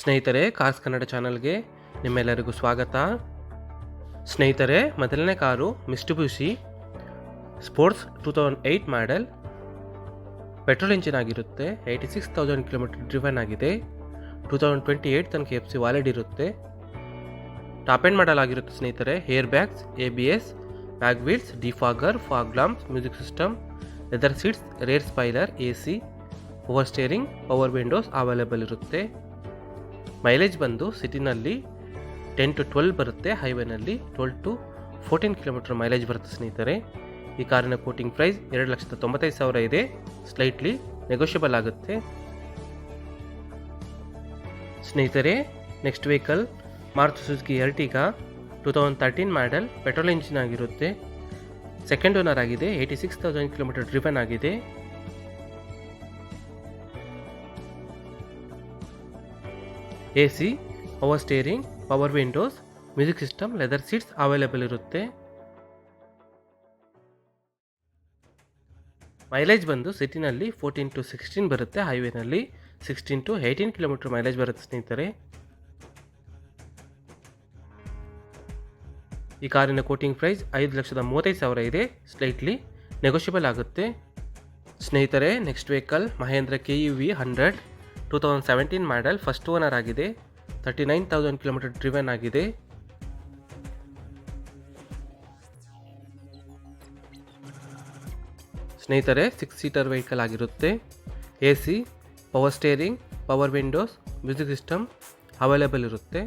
ಸ್ನೇಹಿತರೆ, ಕಾರ್ಸ್ ಕನ್ನಡ ಚಾನಲ್ಗೆ ನಿಮ್ಮೆಲ್ಲರಿಗೂ ಸ್ವಾಗತ. ಸ್ನೇಹಿತರೆ, ಮೊದಲನೇ car Mitsubishi sports two thousand eight model. Petrol engine ಆಗಿರುತ್ತೆ, eighty six thousand kilometre driven ಆಗಿದೆ. ಟೂ ತೌಸಂಡ್ ಟ್ವೆಂಟಿ ಏಯ್ಟ್ ತನಕ ಎಫ್ ಸಿ ವಾಲೆಡ್ ಇರುತ್ತೆ. ಟಾಪ್ ಎಂಡ್ ಮಾಡಲ್ ಆಗಿರುತ್ತೆ ಸ್ನೇಹಿತರೆ, air bags, A B S, mag wheels, defogger, fog lamps music system, leather seats, rear spoiler, A C power steering, power windows available ಇರುತ್ತೆ. Mileage ಬಂದು ಸಿಟಿನಲ್ಲಿ ten to twelve ಬರುತ್ತೆ ಹೈವೇನಲ್ಲಿ twelve to fourteen kilometre mileage ಬರುತ್ತೆ ಸ್ನೇಹಿತರೆ. ಈ ಕಾರಿನ quoting price ಎರಡು ಲಕ್ಷದ ತೊಂಬತ್ತೈದು ಸಾವಿರ ಇದೆ. ಸ್ಲೈಟ್ಲಿ ನೆಗೋಷಿಯಬಲ್ ಆಗುತ್ತೆ. ಸ್ನೇಹಿತರೆ next vehicle Maruti Suzuki Ertiga two thousand thirteen model petrol engine ಆಗಿರುತ್ತೆ. ಸೆಕೆಂಡ್ ಓನರ್ ಆಗಿದೆ eighty six thousand kilometre driven ಆಗಿದೆ. A C power steering power windows music system leather seats available ಇರುತ್ತೆ. Mileage ಬಂದು ಸಿಟಿನಲ್ಲಿ fourteen to sixteen ಬರುತ್ತೆ ಹೈವೇನಲ್ಲಿ sixteen to eighteen kilometre mileage ಬರುತ್ತೆ ಸ್ನೇಹಿತರೆ. ಈ ಕಾರಿನ ಕೋಟಿಂಗ್ ಪ್ರೈಸ್ ಐದು ಲಕ್ಷದ ಮೂವತ್ತೈದು ಸಾವಿರ ಇದೆ ಸ್ಲೈಟ್ಲಿ ನೆಗೋಷಿಯಬಲ್ ಆಗುತ್ತೆ. ಸ್ನೇಹಿತರೆ next vehicle Mahindra K U V hundred two thousand seventeen model first owner ಆಗಿದೆ. Thirty nine thousand kilometre driven ಆಗಿದೆ. ಸ್ನೇಹಿತರೆ ಸಿಕ್ಸ್ ಸೀಟರ್ ವೆಹಿಕಲ್ ಆಗಿರುತ್ತೆ. A C power steering power windows music system available ಇರುತ್ತೆ.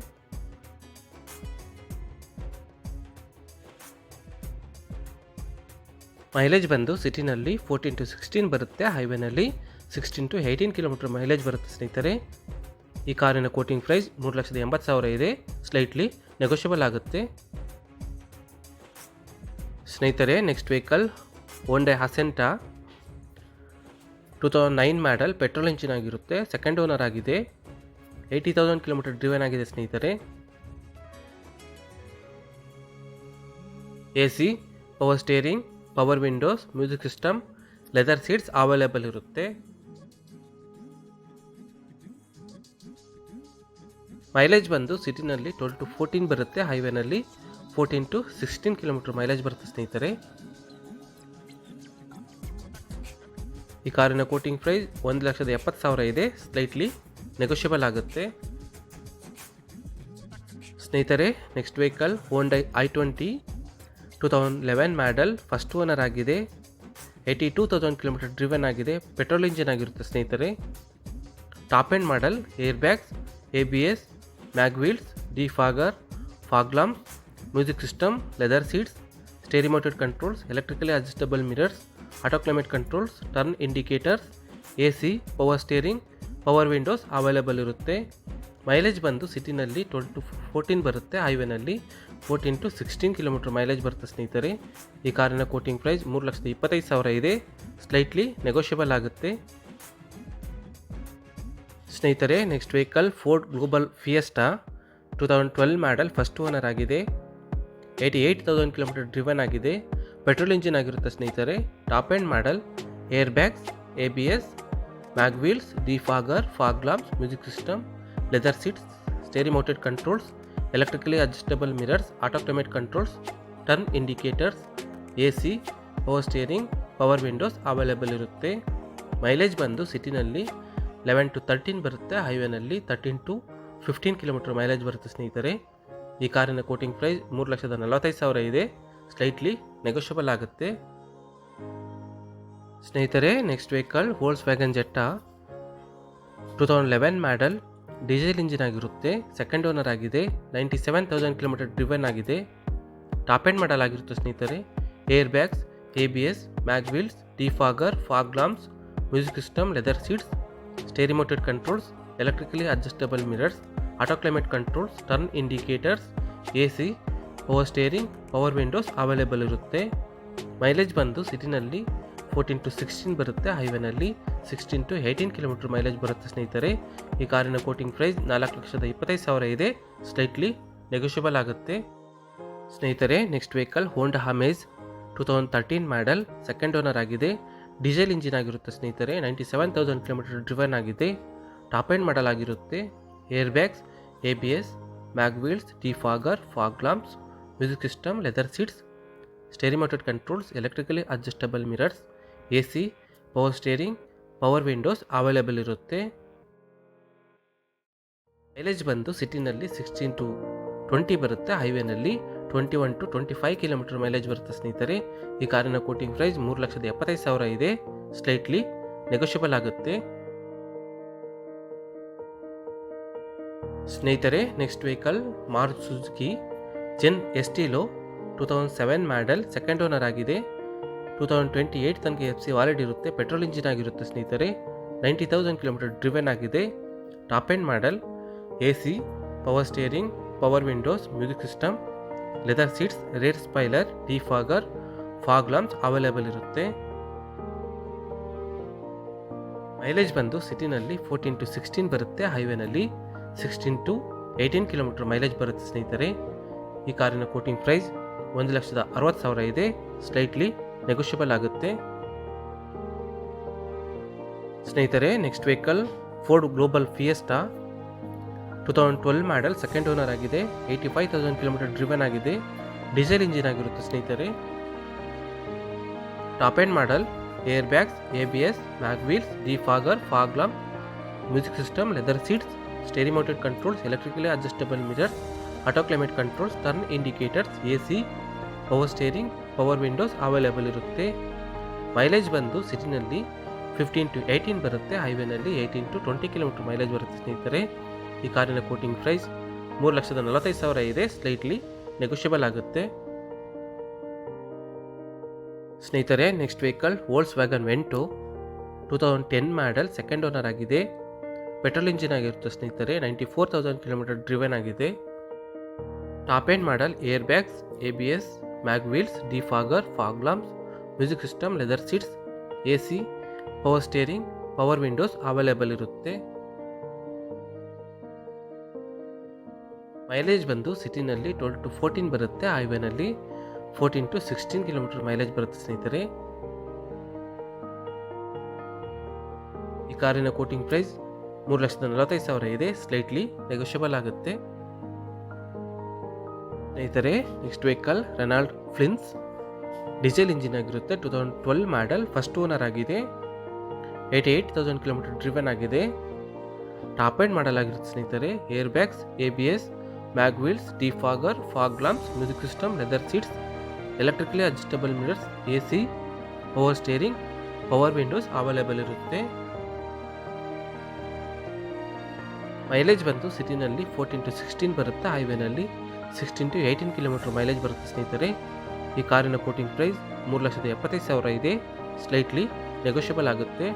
Mileage ಬಂದು ಸಿಟಿನಲ್ಲಿ fourteen to sixteen ಬರುತ್ತೆ ಹೈವೇನಲ್ಲಿ sixteen to eighteen kilometre mileage ಬರುತ್ತೆ ಸ್ನೇಹಿತರೆ. ಈ ಕಾರಿನ ಕೋಟಿಂಗ್ ಪ್ರೈಸ್ ಮೂರು ಲಕ್ಷದ ಎಂಬತ್ತು ಸಾವಿರ ಇದೆ. ಸ್ಲೈಟ್ಲಿ ನೆಗೋಷಿಯಬಲ್ ಆಗುತ್ತೆ. ಸ್ನೇಹಿತರೆ next vehicle Hyundai accent two thousand nine model petrol engine ಆಗಿರುತ್ತೆ. ಸೆಕೆಂಡ್ ಓನರ್ ಆಗಿದೆ. ಏಯ್ಟಿ ತೌಸಂಡ್ ಕಿಲೋಮೀಟರ್ ಡ್ರಿವನ್ ಆಗಿದೆ ಸ್ನೇಹಿತರೆ. A C power steering power windows music system leather seats available ಇರುತ್ತೆ. ಮೈಲೇಜ್ ಬಂದು ಸಿಟಿನಲ್ಲಿ ಟ್ವೆಲ್ ಟು ಫೋರ್ಟೀನ್ ಬರುತ್ತೆ ಹೈವೇನಲ್ಲಿ fourteen to sixteen kilometre mileage ಬರುತ್ತೆ ಸ್ನೇಹಿತರೆ. ಈ ಕಾರಿನ ಕೋಟಿಂಗ್ ಪ್ರೈಸ್ ಒಂದು ಲಕ್ಷದ ಎಪ್ಪತ್ತು ಸಾವಿರ ಇದೆ ಸ್ಲೈಟ್ಲಿ ನೆಗೋಷಿಯಬಲ್ ಆಗುತ್ತೆ. ಸ್ನೇಹಿತರೆ next vehicle Hyundai I twenty two thousand eleven model first owner ಆಗಿದೆ. Eighty two thousand kilometre driven ಆಗಿದೆ ಪೆಟ್ರೋಲ್ ಇಂಜಿನ್ ಆಗಿರುತ್ತೆ ಸ್ನೇಹಿತರೆ. Top end model air bags A B S mag wheels defogger fog lamp music system, leather seats steering mounted controls, electrically adjustable mirrors, auto climate controls, turn indicators A C power steering, power windows available ಇರುತ್ತೆ. Mileage ಬಂದು ಸಿಟಿನಲ್ಲಿ twelve to fourteen ಬರುತ್ತೆ, ಹೈವೇನಲ್ಲಿ fourteen to sixteen kilometre mileage ಬರುತ್ತೆ ಸ್ನೇಹಿತರೆ. ಈ ಕಾರಿನ quoting price ಮೂರು ಲಕ್ಷದ ಇಪ್ಪತ್ತೈದು ಸಾವಿರ ಇದೆ. ಸ್ಲೈಟ್ಲಿ ನೆಗೋಷಿಯಬಲ್ ಆಗುತ್ತೆ. ಸ್ನೇಹಿತರೆ next vehicle Ford global Fiesta two thousand twelve model first owner ಆಗಿದೆ. Eighty eight thousand kilometre driven ಆಗಿದೆ. ಪೆಟ್ರೋಲ್ ಇಂಜಿನ್ ಆಗಿರುತ್ತೆ ಸ್ನೇಹಿತರೆ. Top end model air bags A B S mag wheels defogger fog lamps music system leather seats steering mounted controls electrically adjustable mirrors auto climate controls turn indicators A C power steering power windows available ಇರುತ್ತೆ. Mileage ಬಂದು ಸಿಟಿನಲ್ಲಿ eleven to thirteen ಬರುತ್ತೆ, ಹೈವೇನಲ್ಲಿ thirteen to fifteen kilometre mileage ಬರುತ್ತೆ ಸ್ನೇಹಿತರೆ. ಈ ಕಾರಿನ quoting price ಮೂರು ಲಕ್ಷದ ನಲವತ್ತೈದು ಸಾವಿರ ಇದೆ. ಸ್ಲೈಟ್ಲಿ ನೆಗೋಷಿಯಬಲ್ ಆಗುತ್ತೆ. ಸ್ನೇಹಿತರೆ next vehicle Volkswagen Jetta two thousand eleven model diesel engine ಆಗಿರುತ್ತೆ. ಸೆಕೆಂಡ್ ಓನರ್ ಆಗಿದೆ. Ninety seven thousand kilometre driven ಆಗಿದೆ. ಟಾಪ್ ಎಂಡ್ ಮಾಡಲ್ ಆಗಿರುತ್ತೆ ಸ್ನೇಹಿತರೆ. Air bags A B S mag wheels defogger fog lamps music system leather seats steering mounted controls electrically adjustable mirrors climate controls turn indicators A C power steering power windows available ಇರುತ್ತೆ. Mileage ಬಂದು ಸಿಟಿನಲ್ಲಿ fourteen to sixteen ಬರುತ್ತೆ ಹೈವೇನಲ್ಲಿ sixteen to eighteen kilometre mileage ಬರುತ್ತೆ ಸ್ನೇಹಿತರೆ. ಈ ಕಾರಿನ quoting price ನಾಲ್ಕು ಲಕ್ಷದ ಇಪ್ಪತ್ತೈದು ಸಾವಿರ ಇದೆ ಸ್ಲೈಟ್ಲಿ ನೆಗೋಷಿಯಬಲ್ ಆಗುತ್ತೆ. ಸ್ನೇಹಿತರೆ next vehicle Honda Amaze two thousand thirteen model second owner ಆಗಿದೆ. ಡೀಸೆಲ್ ಇಂಜಿನ್ ಆಗಿರುತ್ತೆ ಸ್ನೇಹಿತರೆ ninety seven thousand kilometre driven ಆಗಿದೆ. ಟಾಪ್ ಎಂಡ್ ಮಾಡಲ್ ಆಗಿರುತ್ತೆ. Air bags A B S mag wheels defogger fog lamps music system leather seats steering mounted controls electrically adjustable mirrors A C power steering power windows available ಇರುತ್ತೆ. Mileage ಬಂದು ಸಿಟಿನಲ್ಲಿ sixteen to twenty ಬರುತ್ತೆ ಹೈವೇನಲ್ಲಿ twenty one to twenty five kilometre mileage ಬರುತ್ತೆ ಸ್ನೇಹಿತರೆ. ಈ ಕಾರಿನ quoting price ಮೂರು ಲಕ್ಷದ ಎಪ್ಪತ್ತೈದು ಸಾವಿರ ಇದೆ. ಸ್ಲೈಟ್ಲಿ ನೆಗೋಷಿಯಬಲ್ ಆಗುತ್ತೆ. ಸ್ನೇಹಿತರೆ next vehicle Maruti Suzuki Zen Estilo two thousand seven model second owner ಆಗಿದೆ. ಟೂ ತೌಸಂಡ್ ಟ್ವೆಂಟಿ ಏಯ್ಟ್ ತನಕ ಎಫ್ ಸಿ ವಾಲಿಡ್ ಇರುತ್ತೆ. ಪೆಟ್ರೋಲ್ ಇಂಜಿನ್ ಆಗಿರುತ್ತೆ ಸ್ನೇಹಿತರೆ. ನೈಂಟಿ ತೌಸಂಡ್ ಕಿಲೋಮೀಟರ್ ಡ್ರಿವೆನ್ ಆಗಿದೆ. Top end model A C power steering power windows music system leather seats rear spoiler defogger fog lamps available ಇರುತ್ತೆ. Mileage ಬಂದು ಸಿಟಿನಲ್ಲಿ fourteen to sixteen ಬರುತ್ತೆ ಹೈವೇನಲ್ಲಿ sixteen to eighteen kilometre mileage ಬರುತ್ತೆ ಸ್ನೇಹಿತರೆ. ಈ ಕಾರಿನ quoting price ಒಂದು ಲಕ್ಷದ ಅರವತ್ತು ಸಾವಿರ ಇದೆ ಸ್ಲೈಟ್ಲಿ ನೆಗೋಷಿಯಬಲ್ ಆಗುತ್ತೆ. ಸ್ನೇಹಿತರೆ next vehicle Ford global Fiesta two thousand twelve model second owner ಆಗಿದೆ. Eighty five thousand kilometre driven ಆಗಿದೆ. ಡೀಸೆಲ್ ಇಂಜಿನ್ ಆಗಿರುತ್ತೆ ಸ್ನೇಹಿತರೆ. Top end model air bags A B S mag wheels defogger fog lamp music system leather seats steering mounted controls electrically adjustable mirrors auto climate controls turn indicators A C power steering power windows available ಇರುತ್ತೆ. Mileage ಬಂದು ಸಿಟಿನಲ್ಲಿ fifteen to eighteen ಬರುತ್ತೆ ಹೈವೇನಲ್ಲಿ eighteen to twenty kilometre mileage ಬರುತ್ತೆ ಸ್ನೇಹಿತರೆ. ಈ ಕಾರಿನ quoting price ಮೂರು ಲಕ್ಷದ ನಲವತ್ತೈದು ಸಾವಿರ ಇದೆ ಸ್ಲೈಟ್ಲಿ ನೆಗೋಷಿಯಬಲ್ ಆಗುತ್ತೆ. ಸ್ನೇಹಿತರೆ next vehicle Volkswagen Vento two thousand ten model second owner ಆಗಿದೆ. ಪೆಟ್ರೋಲ್ ಇಂಜಿನ್ ಆಗಿರುತ್ತೆ ಸ್ನೇಹಿತರೆ ninety four thousand kilometre driven ಆಗಿದೆ. Top end model air bags A B S mag wheels defogger fog lamps music system leather seats A C power steering power windows available ಇರುತ್ತೆ. Mileage ಬಂದು ಸಿಟಿನಲ್ಲಿ twelve to fourteen ಬರುತ್ತೆ. ಹೈವೇನಲ್ಲಿ fourteen to sixteen kilometre mileage ಬರುತ್ತೆ ಸ್ನೇಹಿತರೆ. ಈ ಕಾರಿನ quoting price ಮೂರು ಲಕ್ಷದ ನಲವತ್ತೈದು ಸಾವಿರ ಇದೆ. ಸ್ಲೈಟ್ಲಿ ನೆಗೋಷಿಯಬಲ್ ಆಗುತ್ತೆ. ಸ್ನೇಹಿತರೆ next vehicle Renault Fluence diesel engine ಆಗಿರುತ್ತೆ. Two thousand twelve model first owner ಆಗಿದೆ. Eighty eight thousand kilometre driven ಆಗಿದೆ. ಟಾಪ್ ಎಂಡ್ ಮಾಡಲ್ ಆಗಿರುತ್ತೆ ಸ್ನೇಹಿತರೆ. Air bags A B S mag wheels defogger fog lamps music system leather seats electrically adjustable mirrors A C power steering power windows available ಇರುತ್ತೆ. Mileage ಬಂದು ಸಿಟಿನಲ್ಲಿ fourteen to sixteen ಬರುತ್ತೆ ಹೈವೇನಲ್ಲಿ sixteen to eighteen kilometre mileage ಬರುತ್ತೆ ಸ್ನೇಹಿತರೆ. ಈ ಕಾರಿನ quoting price ಮೂರು ಲಕ್ಷದ ಎಪ್ಪತ್ತೈದು ಸಾವಿರ ಇದೆ ಸ್ಲೈಟ್ಲಿ ನೆಗೋಷಿಯಬಲ್ ಆಗುತ್ತೆ.